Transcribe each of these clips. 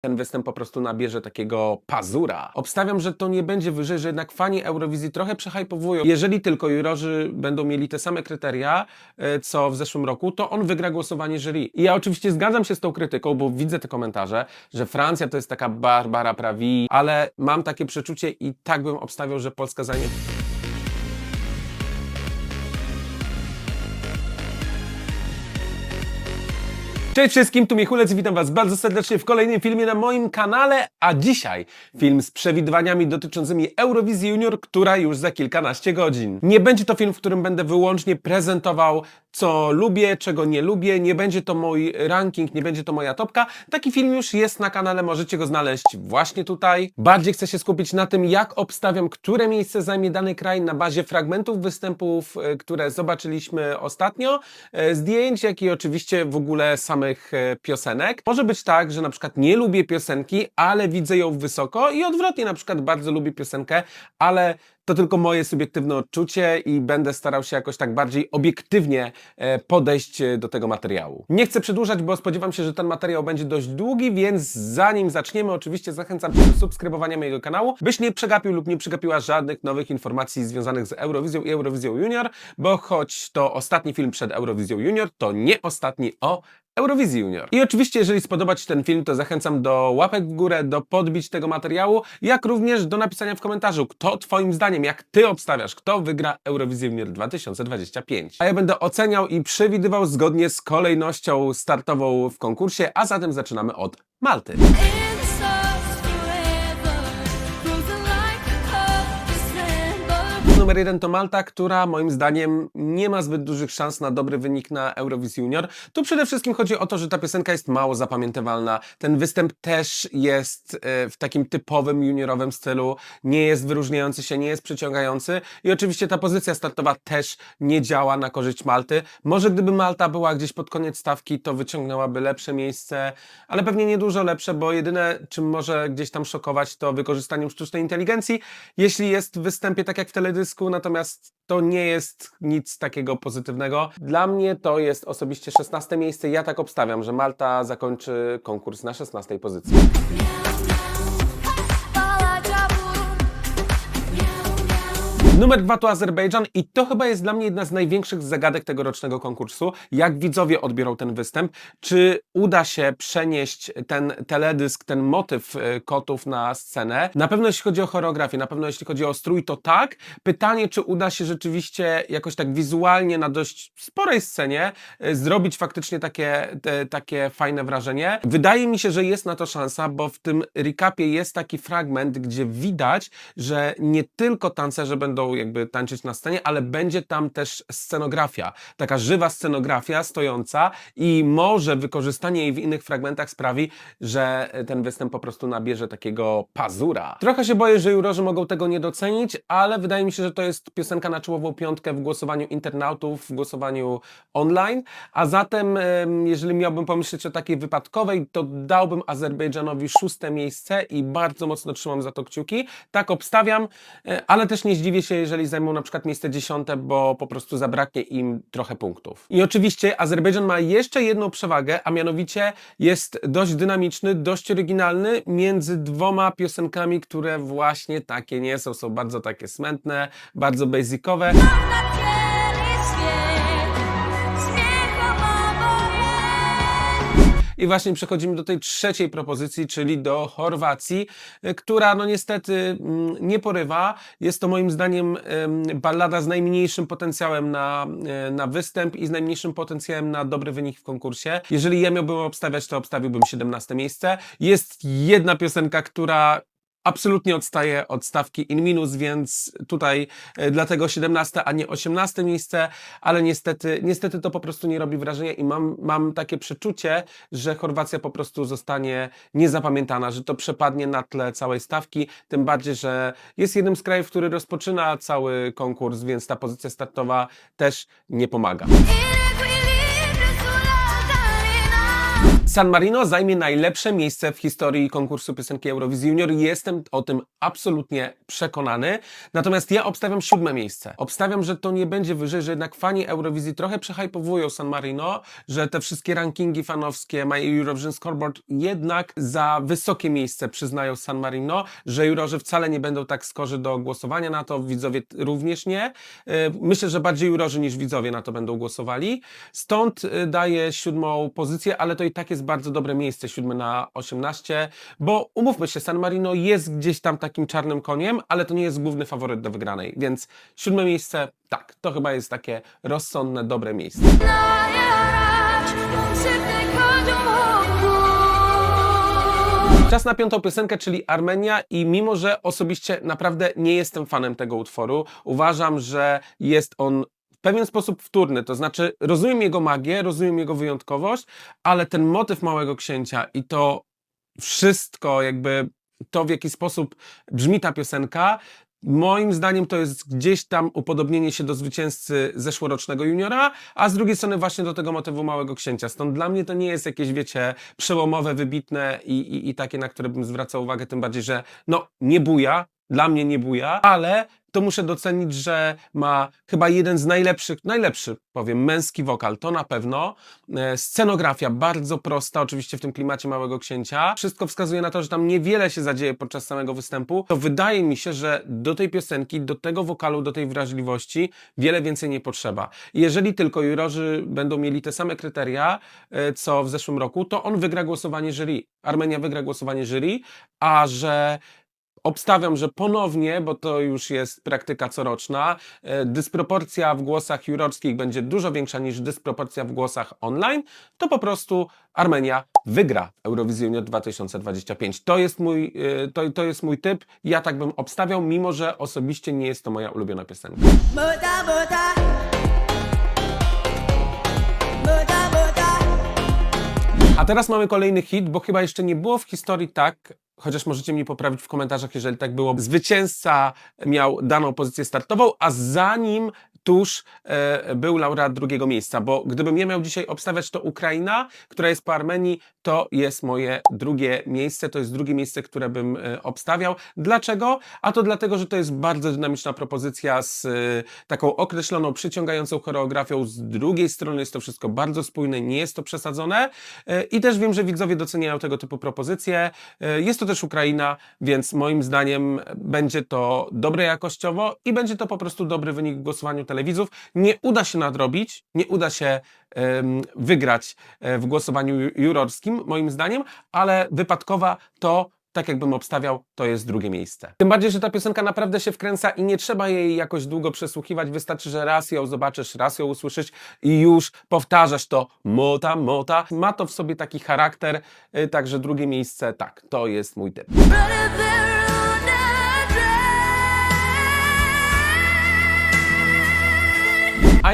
ten występ po prostu nabierze takiego pazura. Obstawiam, że to nie będzie wyżej, że jednak fani Eurowizji trochę przehajpowują. Jeżeli tylko jurorzy będą mieli te same kryteria, e, co w zeszłym roku, to on wygra głosowanie jury. I ja oczywiście zgadzam się z tą krytyką, bo widzę te komentarze, że Francja to jest taka Barbara Prawi, ale mam takie przeczucie i tak bym obstawiał, że Polska zajmie Cześć wszystkim, tu Michulec i witam Was bardzo serdecznie w kolejnym filmie na moim kanale, a dzisiaj film z przewidywaniami dotyczącymi Eurowizji Junior, która już za kilkanaście godzin. Nie będzie to film, w którym będę wyłącznie prezentował, co lubię, czego nie lubię, nie będzie to mój ranking, nie będzie to moja topka. Taki film już jest na kanale, możecie go znaleźć właśnie tutaj. Bardziej chcę się skupić na tym, jak obstawiam, które miejsce zajmie dany kraj na bazie fragmentów występów, e, które zobaczyliśmy ostatnio, e, zdjęć, jak i oczywiście w ogóle samych e, piosenek. Może być tak, że na przykład nie lubię piosenki, ale widzę ją wysoko i odwrotnie, na przykład bardzo lubię piosenkę, ale to tylko moje subiektywne odczucie i będę starał się jakoś tak bardziej obiektywnie e, podejść e, do tego materiału. Nie chcę przedłużać, bo spodziewam się, że ten materiał będzie dość długi, więc zanim zaczniemy, oczywiście zachęcam Cię do subskrybowania mojego kanału, byś nie przegapił lub nie przegapiła żadnych nowych informacji związanych z Eurowizją i Eurowizją Junior, bo choć to ostatni film przed Eurowizją Junior, to nie ostatni o Eurowizji Junior. I oczywiście, jeżeli spodoba Ci ten film, to zachęcam do łapek w górę, do podbić tego materiału, jak również do napisania w komentarzu, kto Twoim zdaniem, jak Ty obstawiasz, kto wygra Eurowizję Junior 2025. A ja będę oceniał i przewidywał zgodnie z kolejnością startową w konkursie, a zatem zaczynamy od Malty. Numer jeden to Malta, która moim zdaniem nie ma zbyt dużych szans na dobry wynik na Eurowizji Junior. Tu przede wszystkim chodzi o to, że ta piosenka jest mało zapamiętywalna. Ten występ też jest e, w takim typowym juniorowym stylu, nie jest wyróżniający się, nie jest przyciągający i oczywiście ta pozycja startowa też nie działa na korzyść Malty. Może gdyby Malta była gdzieś pod koniec stawki, to wyciągnęłaby lepsze miejsce, ale pewnie nie dużo lepsze, bo jedyne, czym może gdzieś tam szokować, to wykorzystaniem sztucznej inteligencji, jeśli jest w występie tak jak w teledysku, natomiast to nie jest nic takiego pozytywnego. Dla mnie to jest osobiście 16 miejsce. Ja tak obstawiam, że Malta zakończy konkurs na 16 pozycji. Numer dwa to Azerbejdżan i to chyba jest dla mnie jedna z największych zagadek tegorocznego konkursu. Jak widzowie odbiorą ten występ? Czy uda się przenieść ten teledysk, ten motyw e, kotów na scenę? Na pewno jeśli chodzi o choreografię, na pewno jeśli chodzi o strój, to tak. Pytanie, czy uda się rzeczywiście jakoś tak wizualnie na dość sporej scenie e, zrobić faktycznie takie, te, takie fajne wrażenie? Wydaje mi się, że jest na to szansa, bo w tym recapie jest taki fragment, gdzie widać, że nie tylko tancerze będą jakby tańczyć na scenie, ale będzie tam też scenografia. Taka żywa scenografia stojąca i może wykorzystanie jej w innych fragmentach sprawi, że ten występ po prostu nabierze takiego pazura. Trochę się boję, że jurorzy mogą tego nie docenić, ale wydaje mi się, że to jest piosenka na czołową piątkę w głosowaniu internautów, w głosowaniu online, a zatem em, jeżeli miałbym pomyśleć o takiej wypadkowej, to dałbym Azerbejdżanowi szóste miejsce i bardzo mocno trzymam za to kciuki. Tak obstawiam, e, ale też nie zdziwię się, jeżeli zajmą na przykład miejsce dziesiąte, bo po prostu zabraknie im trochę punktów. I oczywiście Azerbejdżan ma jeszcze jedną przewagę, a mianowicie jest dość dynamiczny, dość oryginalny między dwoma piosenkami, które właśnie takie nie są. Są bardzo takie smętne, bardzo basicowe. I właśnie przechodzimy do tej trzeciej propozycji, czyli do Chorwacji, y, która no niestety mm, nie porywa. Jest to moim zdaniem em, ballada z najmniejszym potencjałem na, e, na występ i z najmniejszym potencjałem na dobry wynik w konkursie. Jeżeli ja miałbym obstawiać, to obstawiłbym 17 miejsce. Jest jedna piosenka, która absolutnie odstaje od stawki in minus, więc tutaj e, dlatego 17, a nie 18 miejsce, ale niestety, niestety to po prostu nie robi wrażenia i mam, mam takie przeczucie, że Chorwacja po prostu zostanie niezapamiętana, że to przepadnie na tle całej stawki, tym bardziej, że jest jednym z krajów, który rozpoczyna cały konkurs, więc ta pozycja startowa też nie pomaga. San Marino zajmie najlepsze miejsce w historii konkursu piosenki Eurowizji Junior. Jestem o tym absolutnie przekonany. Natomiast ja obstawiam siódme miejsce. Obstawiam, że to nie będzie wyżej, że jednak fani Eurowizji trochę przehypowują San Marino, że te wszystkie rankingi fanowskie, My Eurovision Scoreboard jednak za wysokie miejsce przyznają San Marino, że jurorzy wcale nie będą tak skorzy do głosowania na to, widzowie również nie. E, Myślę, że bardziej jurorzy niż widzowie na to będą głosowali. Stąd e, daję siódmą pozycję, ale to i tak jest bardzo dobre miejsce, 7 na 18, bo umówmy się, San Marino jest gdzieś tam takim czarnym koniem, ale to nie jest główny faworyt do wygranej, więc 7 miejsce, tak, to chyba jest takie rozsądne, dobre miejsce. Czas na piątą piosenkę, czyli Armenia i mimo, że osobiście naprawdę nie jestem fanem tego utworu, uważam, że jest on pewien sposób wtórny, to znaczy rozumiem jego magię, rozumiem jego wyjątkowość, ale ten motyw Małego Księcia i to wszystko jakby to, w jaki sposób brzmi ta piosenka, Moim zdaniem to jest gdzieś tam upodobnienie się do zwycięzcy zeszłorocznego juniora, a z drugiej strony właśnie do tego motywu Małego Księcia. Stąd dla mnie to nie jest jakieś, wiecie, przełomowe, wybitne i, i, i takie, na które bym zwracał uwagę, tym bardziej, że no nie buja, dla mnie nie buja, ale to muszę docenić, że ma chyba jeden z najlepszych, najlepszy powiem, męski wokal, to na pewno. E, Scenografia bardzo prosta, oczywiście w tym klimacie Małego Księcia. Wszystko wskazuje na to, że tam niewiele się zadzieje podczas samego występu. To wydaje mi się, że do tej piosenki, do tego wokalu, do tej wrażliwości wiele więcej nie potrzeba. Jeżeli tylko jurorzy będą mieli te same kryteria, e, co w zeszłym roku, to on wygra głosowanie jury. Armenia wygra głosowanie jury, a że Obstawiam, że ponownie, bo to już jest praktyka coroczna, e, dysproporcja w głosach jurorskich będzie dużo większa niż dysproporcja w głosach online, to po prostu Armenia wygra Eurowizję 2025. To jest, mój, e, to, to jest mój typ. Ja tak bym obstawiał, mimo że osobiście nie jest to moja ulubiona piosenka. A teraz mamy kolejny hit, bo chyba jeszcze nie było w historii tak chociaż możecie mnie poprawić w komentarzach, jeżeli tak było. Zwycięzca miał daną pozycję startową, a za nim tuż e, był laureat drugiego miejsca, bo gdybym ja miał dzisiaj obstawiać, to Ukraina, która jest po Armenii, to jest moje drugie miejsce, to jest drugie miejsce, które bym e, obstawiał. Dlaczego? A to dlatego, że to jest bardzo dynamiczna propozycja z e, taką określoną, przyciągającą choreografią. Z drugiej strony jest to wszystko bardzo spójne, nie jest to przesadzone E, i też wiem, że widzowie doceniają tego typu propozycje. E, Jest to też Ukraina, więc moim zdaniem będzie to dobre jakościowo i będzie to po prostu dobry wynik w głosowaniu telewidzów. Nie uda się nadrobić, nie uda się wygrać e, w głosowaniu ju- jurorskim, moim zdaniem, ale wypadkowa to tak jakbym obstawiał, to jest drugie miejsce. Tym bardziej, że ta piosenka naprawdę się wkręca i nie trzeba jej jakoś długo przesłuchiwać. Wystarczy, że raz ją zobaczysz, raz ją usłyszysz i już powtarzasz to mota, mota. Ma to w sobie taki charakter, y, także drugie miejsce, tak, to jest mój typ.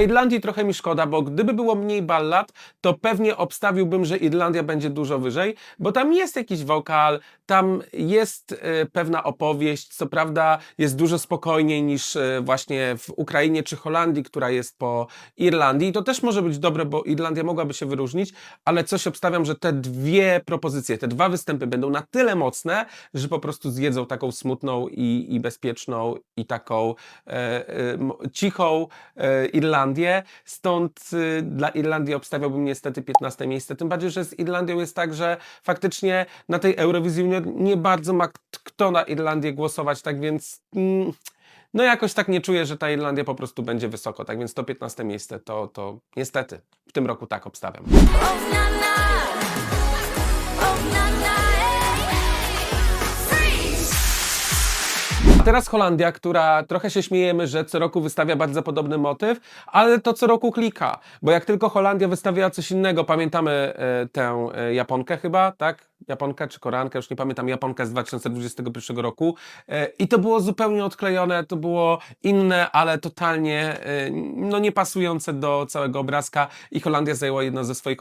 Irlandii trochę mi szkoda, bo gdyby było mniej ballad, to pewnie obstawiłbym, że Irlandia będzie dużo wyżej, bo tam jest jakiś wokal, tam jest e, pewna opowieść, co prawda jest dużo spokojniej niż e, właśnie w Ukrainie czy Holandii, która jest po Irlandii. To też może być dobre, bo Irlandia mogłaby się wyróżnić, ale coś obstawiam, że te dwie propozycje, te dwa występy będą na tyle mocne, że po prostu zjedzą taką smutną i, i bezpieczną i taką e, cichą Irlandię. Stąd y, dla Irlandii obstawiałbym niestety 15 miejsce. Tym bardziej, że z Irlandią jest tak, że faktycznie na tej Eurowizji nie bardzo ma kto na Irlandię głosować, tak więc. Mm, no jakoś tak nie czuję, że ta Irlandia po prostu będzie wysoko, tak więc to 15 miejsce to, to niestety w tym roku tak obstawiam. Teraz Holandia, która trochę się śmiejemy, że co roku wystawia bardzo podobny motyw, ale to co roku klika. Bo jak tylko Holandia wystawiała coś innego, pamiętamy e, tę e, Japonkę chyba, tak? Japonkę czy Koreankę, już nie pamiętam, Japonkę z 2021 roku. E, I to było zupełnie odklejone, to było inne, ale totalnie e, no, nie pasujące do całego obrazka i Holandia zajęła jedno ze swoich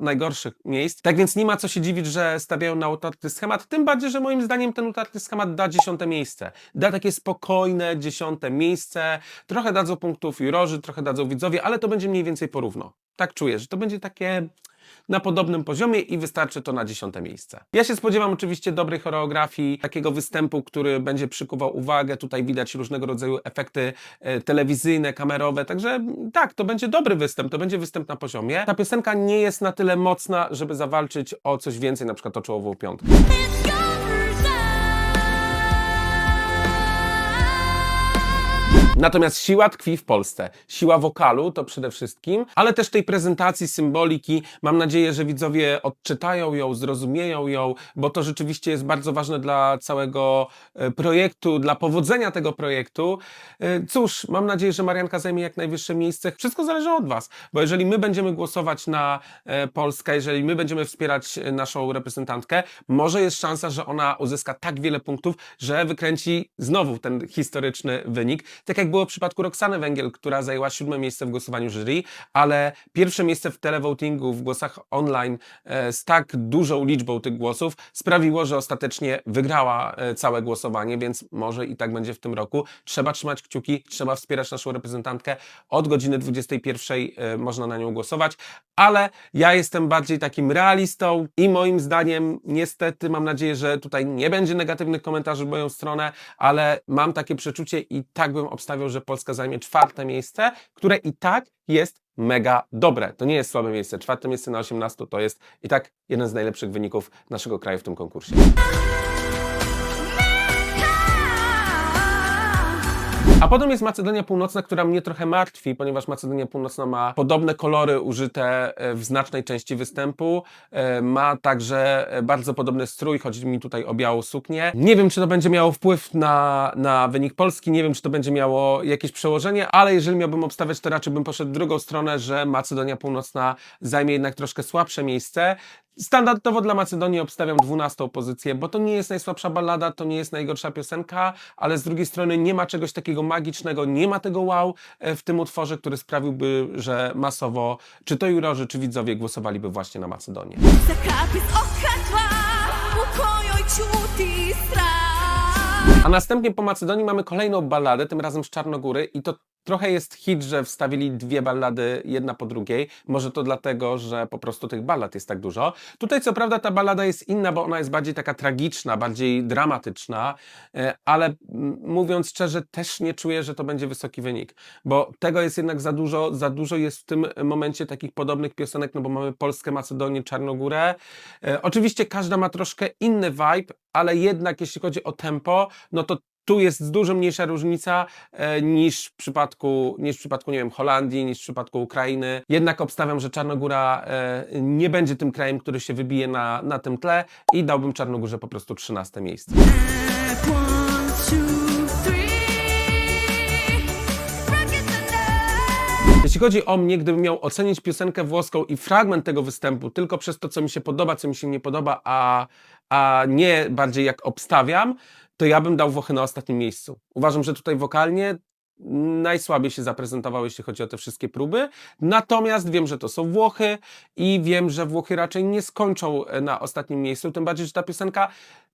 najgorszych miejsc. Tak więc nie ma co się dziwić, że stawiają na utarty schemat, tym bardziej, że moim zdaniem ten utarty schemat da dziesiąte miejsce. Da takie spokojne dziesiąte miejsce, trochę dadzą punktów jurorzy, trochę dadzą widzowie, ale to będzie mniej więcej porówno. Tak czuję, że to będzie takie na podobnym poziomie i wystarczy to na dziesiąte miejsce. Ja się spodziewam oczywiście dobrej choreografii, takiego występu, który będzie przykuwał uwagę. Tutaj widać różnego rodzaju efekty e, telewizyjne, kamerowe, także mm, tak, to będzie dobry występ, to będzie występ na poziomie. Ta piosenka nie jest na tyle mocna, żeby zawalczyć o coś więcej, na przykład o czołową piątkę. Natomiast siła tkwi w Polsce. Siła wokalu to przede wszystkim, ale też tej prezentacji, symboliki. Mam nadzieję, że widzowie odczytają ją, zrozumieją ją, bo to rzeczywiście jest bardzo ważne dla całego e, projektu, dla powodzenia tego projektu. E, Cóż, mam nadzieję, że Marianka zajmie jak najwyższe miejsce. Wszystko zależy od Was, bo jeżeli my będziemy głosować na e, Polskę, jeżeli my będziemy wspierać naszą reprezentantkę, może jest szansa, że ona uzyska tak wiele punktów, że wykręci znowu ten historyczny wynik. Tak jak było w przypadku Roxany Węgiel, która zajęła siódme miejsce w głosowaniu jury, ale pierwsze miejsce w televotingu, w głosach online e, z tak dużą liczbą tych głosów sprawiło, że ostatecznie wygrała e, całe głosowanie, więc może i tak będzie w tym roku. Trzeba trzymać kciuki, trzeba wspierać naszą reprezentantkę. Od godziny 21 e, można na nią głosować, ale ja jestem bardziej takim realistą i moim zdaniem niestety mam nadzieję, że tutaj nie będzie negatywnych komentarzy w moją stronę, ale mam takie przeczucie i tak bym obstawiał, że Polska zajmie czwarte miejsce, które i tak jest mega dobre. To nie jest słabe miejsce. Czwarte miejsce na 18 to jest i tak jeden z najlepszych wyników naszego kraju w tym konkursie. A potem jest Macedonia Północna, która mnie trochę martwi, ponieważ Macedonia Północna ma podobne kolory użyte e, w znacznej części występu. E, Ma także e, bardzo podobny strój, chodzi mi tutaj o białą suknię. Nie wiem, czy to będzie miało wpływ na, na wynik Polski, nie wiem, czy to będzie miało jakieś przełożenie, ale jeżeli miałbym obstawiać, to raczej bym poszedł drugą stronę, że Macedonia Północna zajmie jednak troszkę słabsze miejsce. Standardowo dla Macedonii obstawiam 12 pozycję, bo to nie jest najsłabsza ballada, to nie jest najgorsza piosenka, ale z drugiej strony nie ma czegoś takiego magicznego, nie ma tego wow e, w tym utworze, który sprawiłby, że masowo czy to jurorzy, czy widzowie głosowaliby właśnie na Macedonię. A następnie po Macedonii mamy kolejną balladę, tym razem z Czarnogóry i to trochę jest hit, że wstawili dwie ballady jedna po drugiej. Może to dlatego, że po prostu tych ballad jest tak dużo. Tutaj co prawda ta ballada jest inna, bo ona jest bardziej taka tragiczna, bardziej dramatyczna, e, ale mówiąc szczerze też nie czuję, że to będzie wysoki wynik, bo tego jest jednak za dużo, za dużo jest w tym momencie takich podobnych piosenek, no bo mamy Polskę, Macedonię, Czarnogórę. E, Oczywiście każda ma troszkę inny vibe, ale jednak jeśli chodzi o tempo, no to tu jest dużo mniejsza różnica e, niż w przypadku, niż w przypadku, nie wiem, Holandii, niż w przypadku Ukrainy. Jednak obstawiam, że Czarnogóra e, nie będzie tym krajem, który się wybije na, na tym tle i dałbym Czarnogórze po prostu 13 miejsce. Jeśli chodzi o mnie, gdybym miał ocenić piosenkę włoską i fragment tego występu tylko przez to, co mi się podoba, co mi się nie podoba, a, a nie bardziej jak obstawiam, to ja bym dał Włochy na ostatnim miejscu. Uważam, że tutaj wokalnie najsłabiej się zaprezentował, jeśli chodzi o te wszystkie próby. Natomiast wiem, że to są Włochy i wiem, że Włochy raczej nie skończą e, na ostatnim miejscu. Tym bardziej, że ta piosenka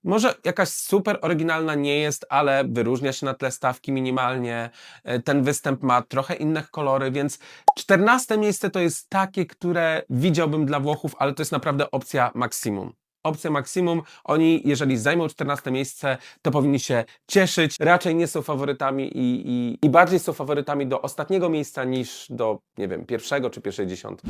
może jakaś super oryginalna nie jest, ale wyróżnia się na tle stawki minimalnie. E, Ten występ ma trochę inne kolory, więc 14 miejsce to jest takie, które widziałbym dla Włochów, ale to jest naprawdę opcja maksimum. Opcja maksimum. Oni, jeżeli zajmą 14 miejsce, to powinni się cieszyć. Raczej nie są faworytami i, i, i bardziej są faworytami do ostatniego miejsca niż do, nie wiem, pierwszego czy pierwszej dziesiątki.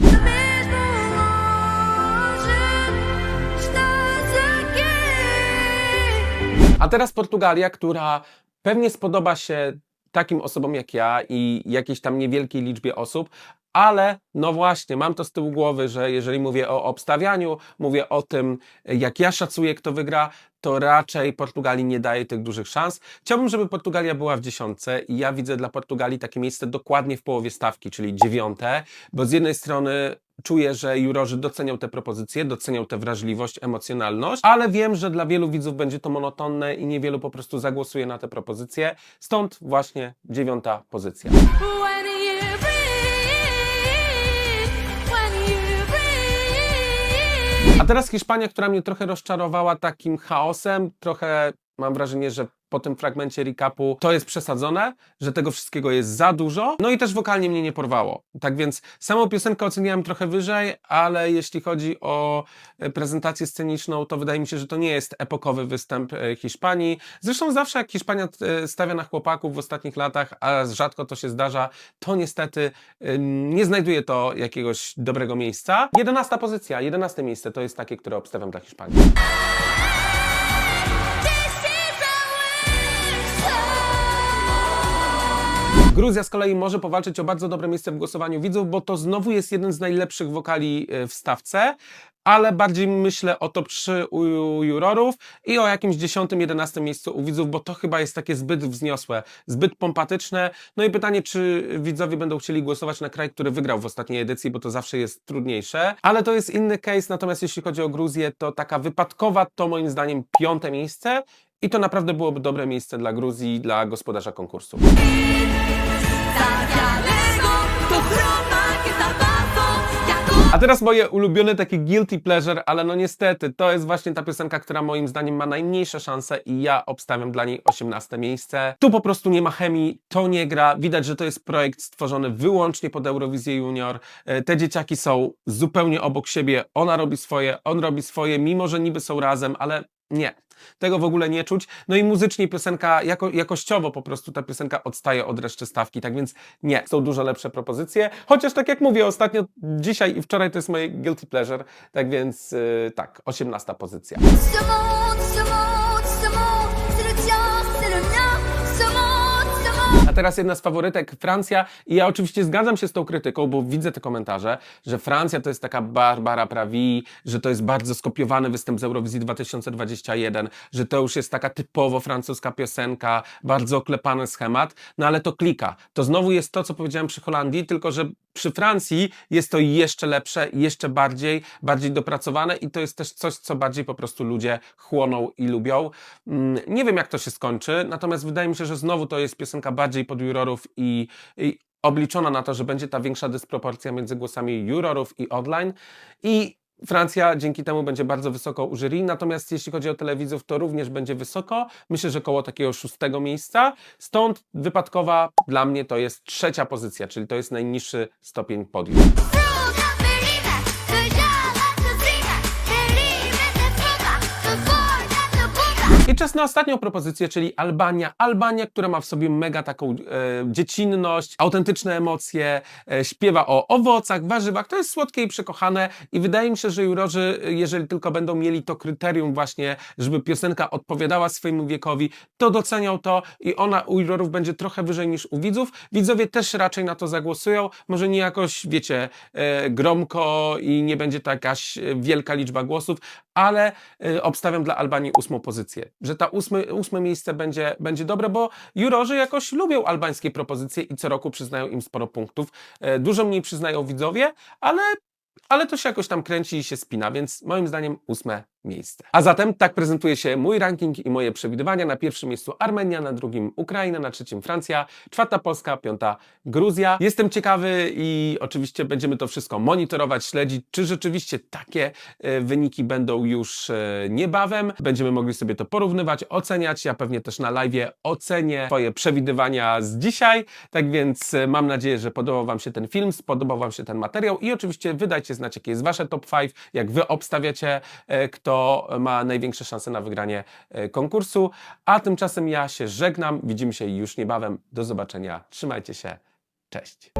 A teraz Portugalia, która pewnie spodoba się takim osobom jak ja i jakiejś tam niewielkiej liczbie osób, ale no właśnie, mam to z tyłu głowy, że jeżeli mówię o obstawianiu, mówię o tym, jak ja szacuję, kto wygra, to raczej Portugalii nie daje tych dużych szans. Chciałbym, żeby Portugalia była w dziesiątce i ja widzę dla Portugalii takie miejsce dokładnie w połowie stawki, czyli dziewiąte, bo z jednej strony czuję, że jurorzy docenią te propozycje, docenią tę wrażliwość, emocjonalność, ale wiem, że dla wielu widzów będzie to monotonne i niewielu po prostu zagłosuje na te propozycje. Stąd właśnie dziewiąta pozycja. A teraz Hiszpania, która mnie trochę rozczarowała takim chaosem, trochę mam wrażenie, że po tym fragmencie recapu, to jest przesadzone, że tego wszystkiego jest za dużo, no i też wokalnie mnie nie porwało. Tak więc samą piosenkę oceniałem trochę wyżej, ale jeśli chodzi o e, prezentację sceniczną, to wydaje mi się, że to nie jest epokowy występ e, Hiszpanii. Zresztą zawsze jak Hiszpania e, stawia na chłopaków w ostatnich latach, a rzadko to się zdarza, to niestety nie znajduje to jakiegoś dobrego miejsca. Jedenasta pozycja, jedenaste miejsce to jest takie, które obstawiam dla Hiszpanii. Gruzja z kolei może powalczyć o bardzo dobre miejsce w głosowaniu widzów, bo to znowu jest jeden z najlepszych wokali e, w stawce, ale bardziej myślę o top 3 u jurorów i o jakimś 10-11 miejscu u widzów, bo to chyba jest takie zbyt wzniosłe, zbyt pompatyczne. No i pytanie, czy widzowie będą chcieli głosować na kraj, który wygrał w ostatniej edycji, bo to zawsze jest trudniejsze, ale to jest inny case, natomiast jeśli chodzi o Gruzję, to taka wypadkowa to moim zdaniem piąte miejsce i to naprawdę byłoby dobre miejsce dla Gruzji, dla gospodarza konkursu. A teraz moje ulubione takie guilty pleasure, ale no niestety, to jest właśnie ta piosenka, która moim zdaniem ma najmniejsze szanse i ja obstawiam dla niej 18 miejsce. Tu po prostu nie ma chemii, to nie gra, widać, że to jest projekt stworzony wyłącznie pod Eurowizję Junior. E, Te dzieciaki są zupełnie obok siebie, ona robi swoje, on robi swoje, mimo że niby są razem, ale nie. Tego w ogóle nie czuć. No i muzycznie piosenka, jako, jakościowo po prostu ta piosenka odstaje od reszty stawki, tak więc nie, są dużo lepsze propozycje. Chociaż tak jak mówię, ostatnio, dzisiaj i wczoraj to jest moje guilty pleasure, tak więc yy, tak, 18 pozycja. Samot, samot, teraz jedna z faworytek, Francja. I ja oczywiście zgadzam się z tą krytyką, bo widzę te komentarze, że Francja to jest taka Barbara Prawi, że to jest bardzo skopiowany występ z Eurowizji 2021, że to już jest taka typowo francuska piosenka, bardzo oklepany schemat, no ale to klika. To znowu jest to, co powiedziałem przy Holandii, tylko że przy Francji jest to jeszcze lepsze, jeszcze bardziej, bardziej dopracowane i to jest też coś, co bardziej po prostu ludzie chłoną i lubią. Mm, Nie wiem, jak to się skończy, natomiast wydaje mi się, że znowu to jest piosenka bardziej pod jurorów i, i obliczona na to, że będzie ta większa dysproporcja między głosami jurorów i online i Francja dzięki temu będzie bardzo wysoko u jury, natomiast jeśli chodzi o telewizów, to również będzie wysoko. Myślę, że koło takiego szóstego miejsca. Stąd wypadkowa dla mnie to jest trzecia pozycja, czyli to jest najniższy stopień podium. Czas na ostatnią propozycję, czyli Albania. Albania, która ma w sobie mega taką e, dziecinność, autentyczne emocje, e, śpiewa o owocach, warzywach. To jest słodkie i przekochane i wydaje mi się, że jurorzy, jeżeli tylko będą mieli to kryterium właśnie, żeby piosenka odpowiadała swojemu wiekowi, to docenią to i ona u jurorów będzie trochę wyżej niż u widzów. Widzowie też raczej na to zagłosują. Może nie jakoś, wiecie, e, gromko i nie będzie to jakaś e, wielka liczba głosów, ale e, obstawiam dla Albanii ósmą pozycję. Że ta ósmy, ósme miejsce będzie, będzie dobre, bo jurorzy jakoś lubią albańskie propozycje i co roku przyznają im sporo punktów. E, Dużo mniej przyznają widzowie, ale, ale to się jakoś tam kręci i się spina, więc moim zdaniem ósme miejsce. A zatem tak prezentuje się mój ranking i moje przewidywania. Na pierwszym miejscu Armenia, na drugim Ukraina, na trzecim Francja, czwarta Polska, piąta Gruzja. Jestem ciekawy i oczywiście będziemy to wszystko monitorować, śledzić, czy rzeczywiście takie e, wyniki będą już e, niebawem. Będziemy mogli sobie to porównywać, oceniać. Ja pewnie też na live ocenię Twoje przewidywania z dzisiaj. Tak więc e, mam nadzieję, że podobał Wam się ten film, spodobał Wam się ten materiał i oczywiście wydajcie znać, jakie jest Wasze top 5, jak Wy obstawiacie, e, ma największe szanse na wygranie e, konkursu. A tymczasem ja się żegnam. Widzimy się już niebawem. Do zobaczenia. Trzymajcie się. Cześć.